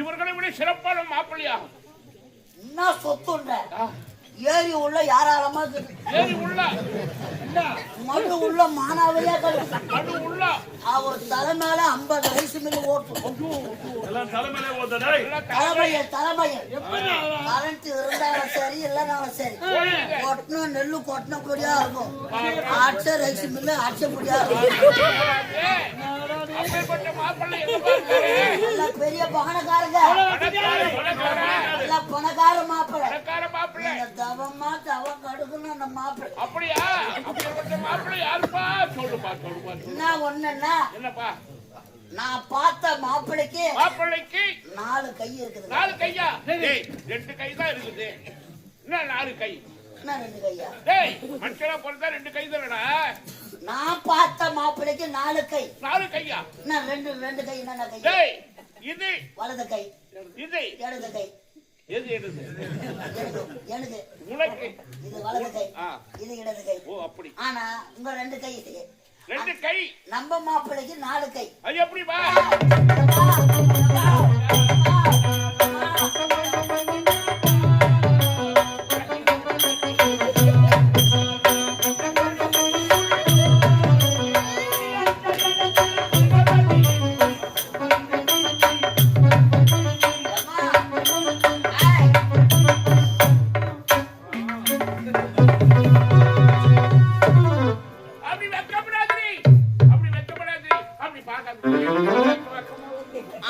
இவர்களை விட சிறப்பான மாப்பிள்ளையாகும். என்ன சொத்துன்ற? ஏரி உள்ள யாராலமா இருக்குது ஏறி உள்ள. மடு உள்ள மானாவையா அது உள்ள. அவர் தலை மேல ஐம்பது வயசு மேல ஓட்டும் தலைமையிலே தலைமையன் தலைமையன் கரண்ட் இருந்தாலும் சரி இல்லைனாலும் சரி. கொட்டணும் நெல்லு கொட்டின கூடியா இருக்கும். ஆட்ச ரைஸ் மில்லு ஆட்ச முடியா இருக்கும். பெரிய பணக்காரங்க. பணக்கார மாப்பிள்ளை. பணக்கார மாப்பிள்ளை. நீங்க தவமா தவம் கடுக்கணும் அந்த மாப்பிள்ளை. அப்படியா? மாப்பிள்ளை யாருப்பா? சொல்லுப்பா சொல்லுப்பா சொல்லு. என்ன ஒண்ணுன்னா என்னப்பா? நான் பார்த்த மாப்பிள்ளைக்கு மாப்பிள்ளைக்கு நாலு கை இருக்குது. நாலு கையா? டேய் ரெண்டு கை தான் இருக்குது. என்ன நாலு கை? மனுஷனா பிறந்தா ரெண்டு கை தானடா? நான் பார்த்த மாப்பிள்ளைக்கு நாலு கை. நாலு கையா? என்ன ரெண்டு ரெண்டு கை என்ன கை? இது வலது கை. இது. இடது கை. எது எனக்கு உனக்கு. இது வலது கை. இது இடது கை. ஓ அப்படி. ஆனா உங்க ரெண்டு கை ரெண்டு கை. நம்ம மாப்பிள்ளைக்கு நாலு கை. அது எப்படிப்பா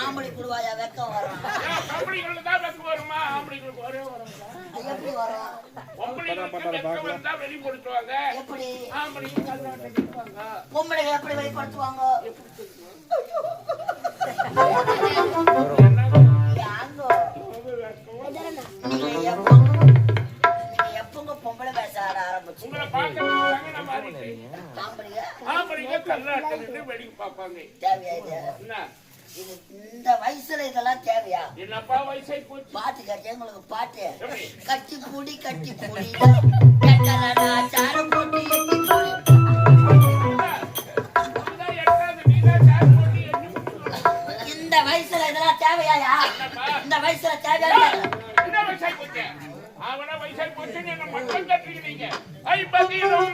ஆம்பளை குடுவாயா வெக்கம் வரும். பொம்பளைங்களுக்கு தான் வெக்கம் வருமா? வராதா? அது எப்படி வரும்? பொம்பளைங்களுக்கு வெக்கம் வந்தா வெளிப்படுத்துவாங்க. எப்படி? ஆம்பளைங்க கல்லாட்ட நிற்பாங்க பொம்பளைங்க எப்படி வெளிப்படுத்துவாங்க? யாங்கோ நீங்க எப்போ ஆட ஆரம்பிச்சு. உங்களை பார்க்கறதுக்காக நம்ம மாறிட்டு ஆம்பளைங்க ஆம்பளைங்க கல்லாட்ட நின்று வெடிக்க பார்ப்பாங்க. தேவையா இது? என்ன? இது இந்த வயசுல இதெல்லாம் தேவையா? என்னப்பா வயசாகி போச்சு. பாட்டு கட்டி உங்களுக்கு பாட்டு? கட்டி பூடி கட்டி சாரம் போட்டு. எட்டி முடிக்கணும். இந்த வயசுல இதெல்லாம் தேவையாயா? இந்த வயசுல தேவையா என்ன வயசாகி போச்சு? என்ன மட்டும். ஐம்பதிலும்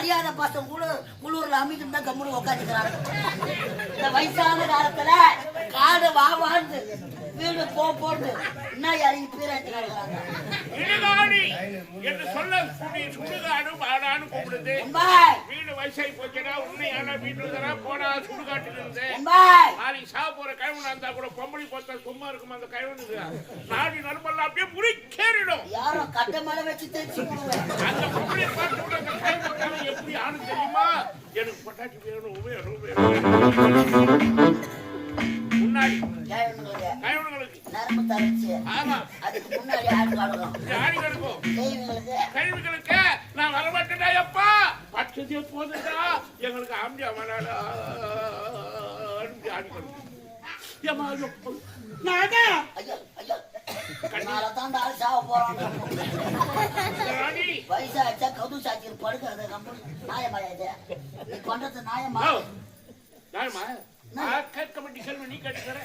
அறியாத பசங்க கூட குளூர்ல அமைதிட்டு தான் கம்முனு உட்காந்துக்கிறாங்க இந்த வயசான காலத்துல காடு வா வாழ்ந்து வீடு போ போடுது என்ன இடுகாடி என்று சொல்ல கூடிய சுடுகாடு வாடான்னு கூப்பிடுது. வீடு வயசாகி போச்சுன்னா உண்மையான வீட்டுல போனா சுடுகாட்டுல இருந்து. நாளைக்கு சாக போற கைவனா இருந்தா கூட பொம்பளை பார்த்தா சும்மா இருக்கும் அந்த கைவனுக்கு நாடி நரம்பெல்லாம் அப்படியே முறிக்கேறிடும். யாரோ கட்ட மேல வச்சு தேய்ச்சி அந்த பொம்பளை பார்த்து கூட தெரியுமா? எனக்கு பொட்டாட்டி வேணும் வேணும் முன்னாடி நரம்பு ஆமா அதுக்கு முன்னாடி. ஆடு காடுறோம் இது ஆடி கிடக்கும் கழிவுகளுக்கு நான் வரமாட்டேன்டா எப்பா பட்சத்தே போதுடா எங்களுக்கு ஆம்பியா அவனால ஆடி கிடக்கும் ஏம்மா, ஐயோ. ஐயோ ஐயோ அந்த ஆள் சாவ போறான் ராணி வயசாச்சா கது சாச்சி படுக்காத கம்பெனி நியாயமா இது? நீ பண்றது நியாயமா? ஓ, யாரும்மா? நான் கேட்க வேண்டிய கேள்வி நீ கேட்டுக்கிற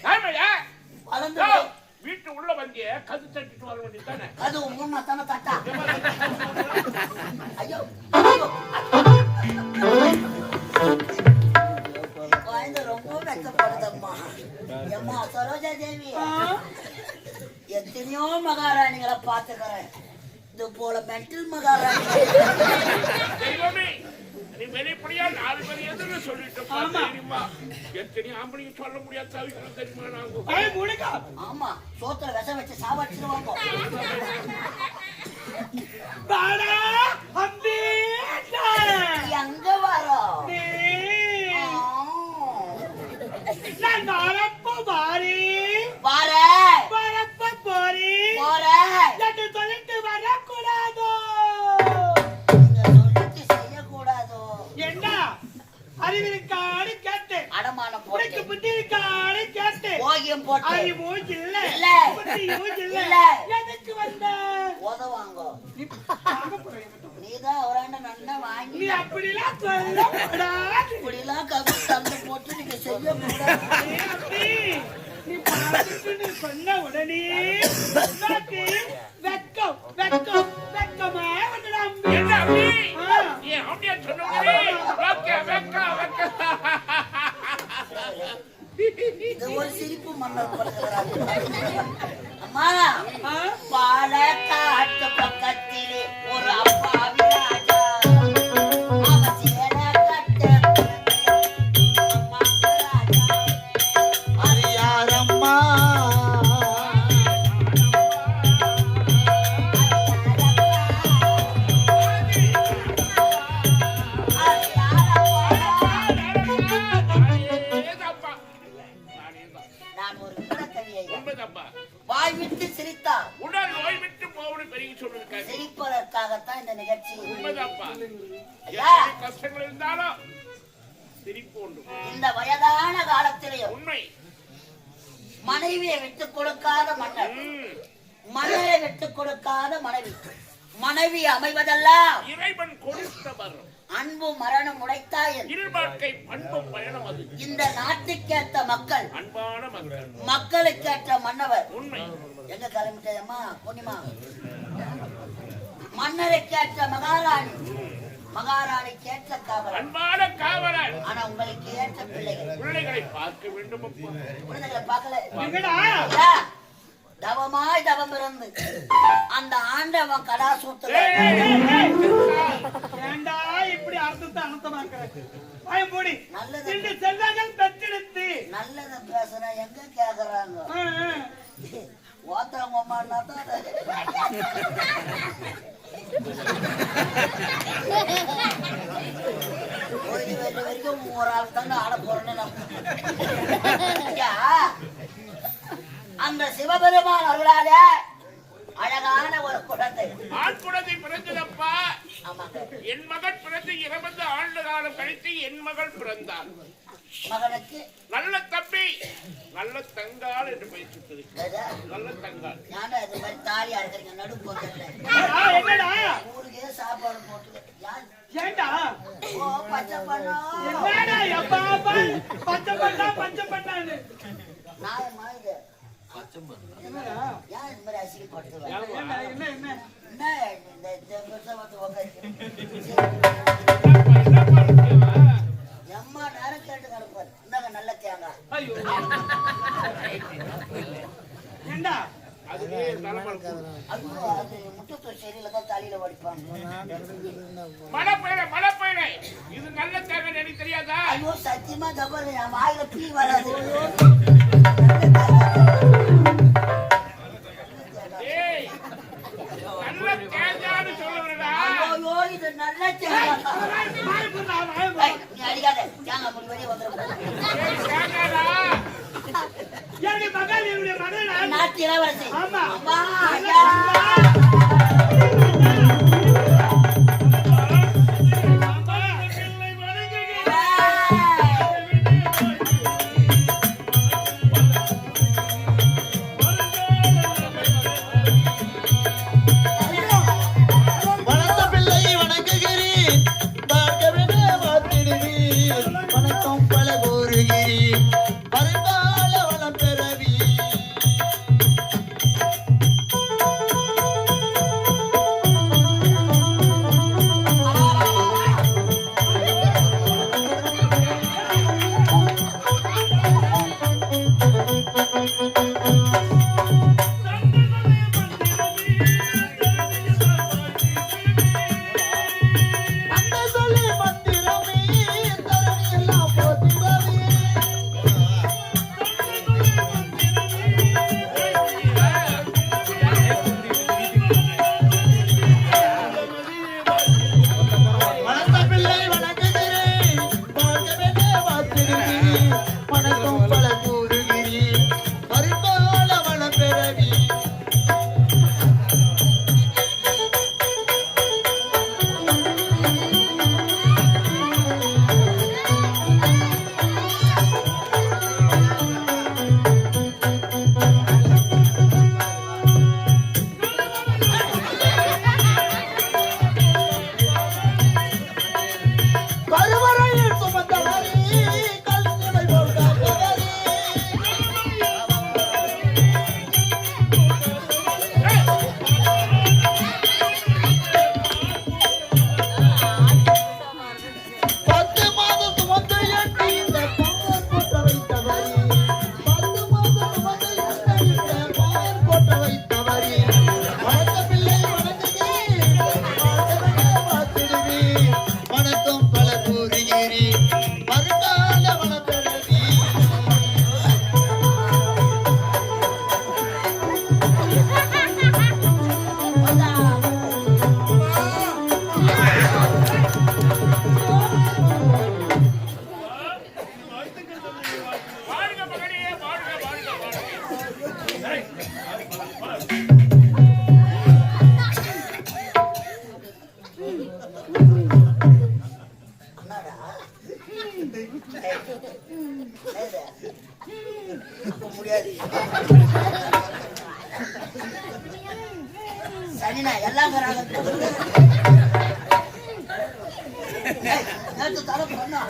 யாரும்மையா? வளர்ந்து ஓ, வீட்டு உள்ள வந்திய கது தட்டிட்டு வர வேண்டியதானே அது முன்ன தானே தட்டா? ஐயோ. குழந்தை ரொம்ப வெக்கப்படுதம்மா எம்மா சரோஜா தேவி. எத்தனையோ மகாராணிகளை பார்த்துக்கிறேன். இது போல மென்டல் மகாராணி. வெளிப்படையா நாலு பேர் எதிர்த்து சொல்லிட்டு தெரியுமா? எத்தனை ஆம்பளைங்க சொல்ல முடியாது தவிர்க்கணும் தெரியுமா நாங்க? ஆமா சோத்துல விஷம் வச்சு சாவடிச்சிருவாங்க எங்க வரோம் வரேன் போறேன் நீங்க சொல்லிட்டு செய்யக்கூடாதோ கேட்டேன் அடமானம் உனக்கு புத்தி இருக்காடு கேட்டேன் போகியம் போட்டு அறிவு இல்ல இல்ல. புத்தியும் இல்ல இல்ல. எதுக்கு வந்த உதவாங்க. நீதான் ஒரு நன்னா வாங்கி நீ அப்படிலாம் சொல்லக்கூடாது இப்படிலாம் கவி தந்து போட்டு நீங்க செய்யக்கூடாது நீ பார்த்துட்டு சொன்ன உடனே மன்னர் இந்த வயதான காலத்திலேயும் உண்மை. மனைவியை விட்டு கொடுக்காத மன்னர். ம். மன்னரை விட்டு கொடுக்காத மனைவி. மனைவி அமைவதெல்லாம் இறைவன் கொடுத்தவர். அன்பு மரணம் உடைத்தாயன் இருவாழ்க்கை பண்பும் பயணம் அது. இந்த நாட்டுக்கேற்ற மக்கள் அன்பான மக்கள் மக்களுக்கேற்ற மன்னவர். உண்மை. எங்க கிளம்பிட்டேம்மா பொன்னிமா மன்னருக்கேற்ற மகாராணி. மகாராணி கேட்ட காவலன். அன்பான காவலர் ஆனா உங்களுக்கு ஏற்ற பிள்ளைகள் பிள்ளைகளை பார்க்க வேண்டும். குழந்தைகளை பார்க்கல. தவமாய் தவம் இருந்து அந்த ஆண்டவன் கடா சூத்துல ஏய், ஏய், ஏய், ஏய். ஏண்டா இப்படி அர்த்தத்தை அனர்த்தமாக்குற பயம் போடி நல்லது. செல்வங்கள் பெற்றெடுத்து. நல்லத பேசுனா எங்க கேக்குறாங்க. ஓத்தவங்க அம்மான்னா ஒரு ஆள் தாங்க ஆட போறேன்னு அந்த சிவபெருமான் அருளால அழகான ஒரு குழந்தை ஆண் குழந்தை பிறந்ததப்பா என் மகன் பிறந்து இருபது ஆண்டு காலம் கழித்து என் மகள் பிறந்தாள். மகனுக்கு நல்ல தம்பி. நல்ல தங்காள் என்று பெயர் நல்ல தங்காள் ஏன்டா இது மாதிரி தாலியா இருக்கிறீங்க நடு போகல என்னடா, என்னடா? ஊருக்கே சாப்பாடு போட்டு ஏண்டா ஓ பச்சை பண்ணோம் என்னடா எப்பா அப்பா? பச்சை பண்ணா பச்சை பண்ணான்னு. நாயமா இது என்னடா? ஏன் இந்த மாதிரி அசிங்கப்படுத்துவேன் ஏண்டா, என்ன என்ன? என்ன இந்த இந்த வந்து உக்காந்து எம்மா நேரம் கேட்டு கிடப்பாரு இந்தாங்க நல்ல தேங்காய் ஐயோ ஏண்டா அதுவே தலைமலை ஐயோ அது முட்டத்தூர் சரியில்லை தான் தலையில வடிப்பாங்க மழை பெய்ய மழை பெய்ய இது நல்ல தேவை எனக்கு தெரியாதா? ஐயோ சத்தியமா தப்பாரு என் வாயில பீ வராது நல்ல தேங்காய் அடிக்காத தேங்காய் முடி வெளியே வந்துடும் தேங்காடா என்னுடைய மகள் என்னுடைய மகள் நான். நாட்டு இளவரசி. ஏய், நேத்து தலை பண்ணா.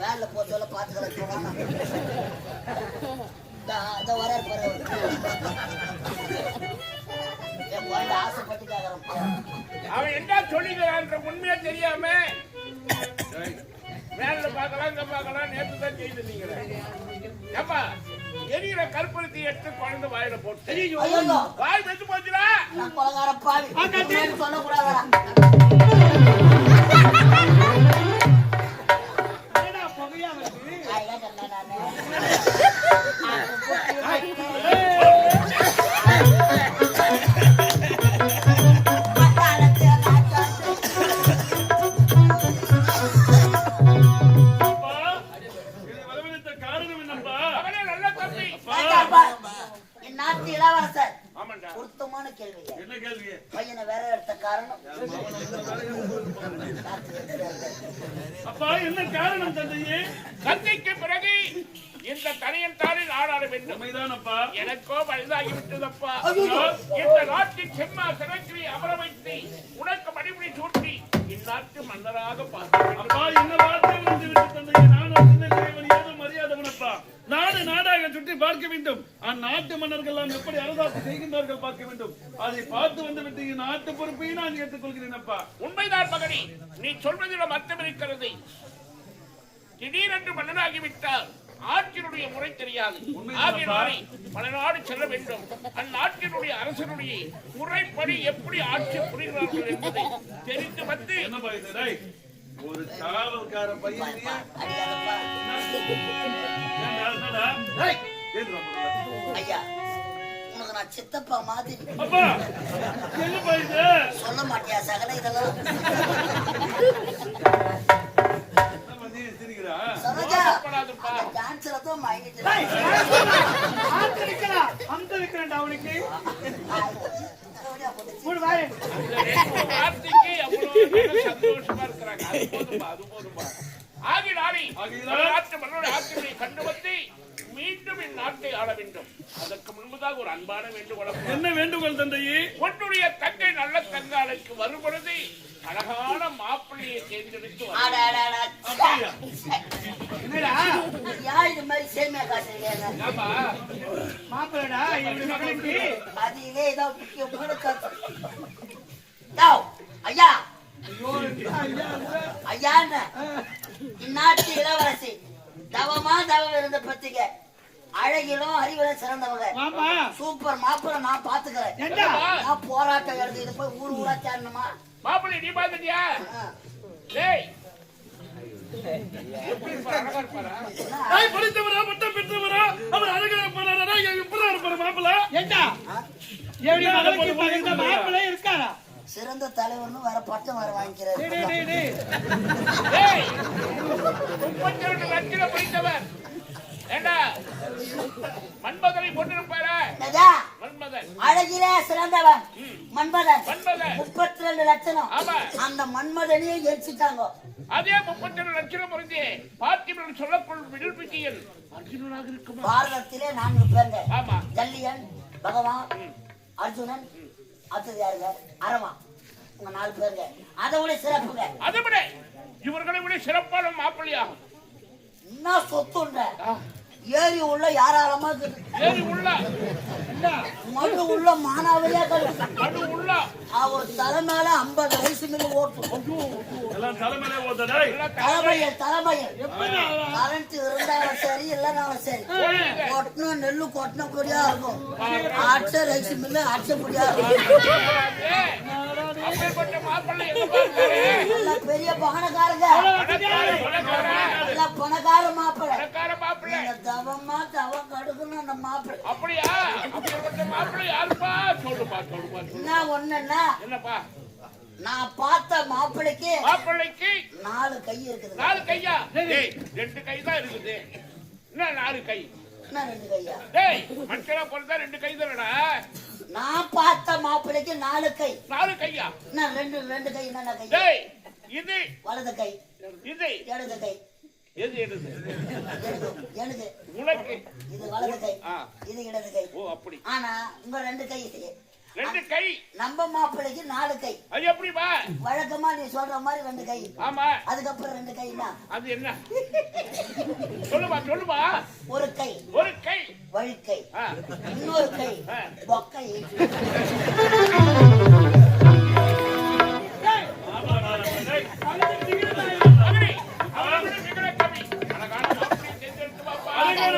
வேலைல போக சொல்ல பார்த்துக்கலாம் வர என் குழந்தை ஆசைப்பட்டு அவன் என்ன சொல்லிக்கிறான்ற உண்மையா தெரியாம மேல பார்க்கலாம் இங்க பார்க்கலாம் நேற்று தான் செய்திருந்தீங்களே ஏப்பா எரியிற கற்பூரத்தை எடுத்து குழந்தை வாயில போட்டு. வாய் வெந்து போச்சுடா. சொல்லக்கூடாதா சந்தைக்கு பிறகு இந்த தனியன் தானே நாடாட வேண்டும் எனக்கோ வயதாகி விட்டதப்பா இந்த நாட்டின் செம்மா சிறக்கிரி அமர வைத்து உனக்கு மணிமுடி சூட்டி இந்நாட்டு மன்னராக பார்த்து அப்பா என்ன வார்த்தை வந்து விட்டு தந்தையே நானும் சின்ன இறைவன் ஏதோ மரியாதவனப்பா நாடு நாடாக சுற்றி பார்க்க வேண்டும். அந்நாட்டு மன்னர்கள் எல்லாம் எப்படி அரசாட்சி செய்கின்றார்கள் பார்க்க வேண்டும். அதை பார்த்து வந்து விட்டு நாட்டு பொறுப்பையும் நான் ஏற்றுக்கொள்கிறேன் அப்பா உண்மைதான் மகனே. நீ சொல்வதில் அர்த்தம் இருக்கிறது. திடீரென்று மன்னனாகிவிட்டால் ஆட்சியினுடைய முறை தெரியாது. ஆகினாலே பல நாடு செல்ல வேண்டும். அந்நாட்டினுடைய அரசனுடைய முறைப்படி எப்படி ஆட்சி புரிகிறார்கள் என்பதை தெரிந்து வந்து? ஒரு காவல்கார பையன்? ஐயா உனக்கு நான் சித்தப்பா மாதிரி. சொல்ல மாட்டியா சகல இதெல்லாம்? நீ சிரிக்கிறா? சரோஜா கவலைப்படாதப்பா. அந்த டான்ஸ்ல தான் மயங்கிட்டு ஆத்து வைக்கலாம் அமுத்த வைக்கிறேன்டா அவனுக்கு. மூணு வாய் வார்த்தைக்கு அவ்வளவு பேரு சந்தோஷமா இருக்கிறாங்க. அது போதும்பா அது போதும்பா ஆகினாலே ஆகையினால் பல நாட்டு மன்னருடைய ஆட்சியை கண்டு வந்து மீண்டும் இந்நாட்டை ஆள வேண்டும். அதற்கு முன்பதாக ஒரு அன்பான வேண்டுகோள் என்ன வேண்டுகோள் தந்தையே? உன்னுடைய தங்கை நல்ல தங்காளுக்கு வரும் பொழுது அழகான மாப்பிள்ளையை தேர்ந்தெடுத்து வா. ஆடா, ஆடா, ஆடா. அப்படியா? என்னடா? யா இது மாதிரி சேமியா காசுறீங்க ஏம்மா, மாப்பிள்ளடா அது இதே ஏதோ முக்கிய உங்களுக்கு டாவ், ஐயா. ஐயா இந்நாட்டு இளவரசி. தவமா தவம் இருந்த பத்திங்க அழகிலும் அறிவிலும் சிறந்தவங்க. ஆமா. சூப்பர். மாப்பிள்ள நான் பாத்துக்கிறேன். ஏண்டா? நான் போராட்டம் எழுதி இது போய் ஊர் ஊரா சேரணுமா மாப்பிள்ளை நீ பாத்துட்டியா. டேய். படித்தவரா பட்டம் பெற்றவரா? அவர் அழகா இருப்பாரா எப்படி இருப்பாரு மாப்பிள்ள? மாப்பிள்ளை இருக்காரா? சிறந்த தலைவர்னு வேற பட்டம் வேற வாங்கிக்கிறாரு. முப்பத்தி ரெண்டு லட்சம் படித்தவர் ஏண்டா? மன்மதனை கொண்டிருப்பாரா? மன்மதன். அழகிலே சிறந்தவன். மன்மதன். முப்பத்தி ரெண்டு லட்சணம். ஆமா. அந்த மன்மதனையும் எரிச்சிட்டாங்க அதே முப்பத்தி ரெண்டு லட்சம் புரிஞ்சு பார்த்திபன் சொல்லக்குள் விடுவிக்கையில் அர்ஜுனனாக இருக்குமா? பாரதத்திலே நான்கு ஆமா. ஜல்லியன் பகவான் அர்ஜுனன் அடுத்தது யாருங்க அரமா உங்க நாலு பேருங்க. அதை விட சிறப்புங்க. அதை விட இவர்களை விட சிறப்பான மாப்பிள்ளையாகும். என்ன சொத்துன்ற? ஏரி உள்ள யாராலமா இருக்குது ஏறி உள்ள. மண்ணு உள்ள மானாவரியா கிடக்கு அவர் தலை மேல ஐம்பது வயசு மேல ஓட்டும் எல்லாம் தலைமையிலே தலைமையல் கரண்ட் இருந்தாலும் சரி இல்லைனாலும் சரி. கொட்டினா நெல்லு கொட்டின கொடியா இருக்கும். அடிச்ச ரைஸ் மில்லு அடிச்ச கொடியா இருக்கும். பெரிய பணக்காரங்க. பணக்கார, மாப்பிள்ளை. மாப்பிள்ளை. தவமா தவம் கடுக்கணும் அந்த மாப்பிள்ளை. அப்படியா? மாப்பிள்ளை யாருப்பா? சொல்லுப்பா சொல்லுப்பா சொல்லு என்ன ஒண்ணுன்னா என்னப்பா? நான் பார்த்த மாப்பிள்ளைக்கு மாப்பிள்ளைக்கு நாலு கை இருக்குது. நாலு கையா? டேய் ரெண்டு கை தான் இருக்குது. என்ன நாலு கை? என்ன ரெண்டு கையா? டேய் மனுஷனா பிறந்தா ரெண்டு கை தானடா. நான் பார்த்த மாப்பிள்ளைக்கு நாலு கை. நாலு கையா? என்ன ரெண்டு ரெண்டு கை என்ன கை? டேய் இது? வலது கை. இது? இடது கை. எது உனக்கு. இது வலது கை. இது இடது கை. ஓ அப்படி. ஆனா உங்க ரெண்டு கை ரெண்டு கை. நம்ம மாப்பிள்ளைக்கு நாலு கை. அது வழக்கமா நீ சொல்ற மாதிரி ரெண்டு கை. ஆமா. அதுக்கப்புறம் ரெண்டு கைனா? அது என்ன? சொல்லுமா சொல்லுமா. ஒரு கை. ஒரு கை வழுக்கை. இன்னொரு கை. பொக்கை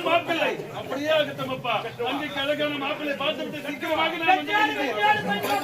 மாப்பிள்ளை அப்படியே ஆகட்டுமப்பா அன்றைக்கு அழகான மாப்பிள்ளை பார்த்துவிட்டு சீக்கிரமாக நான் வந்து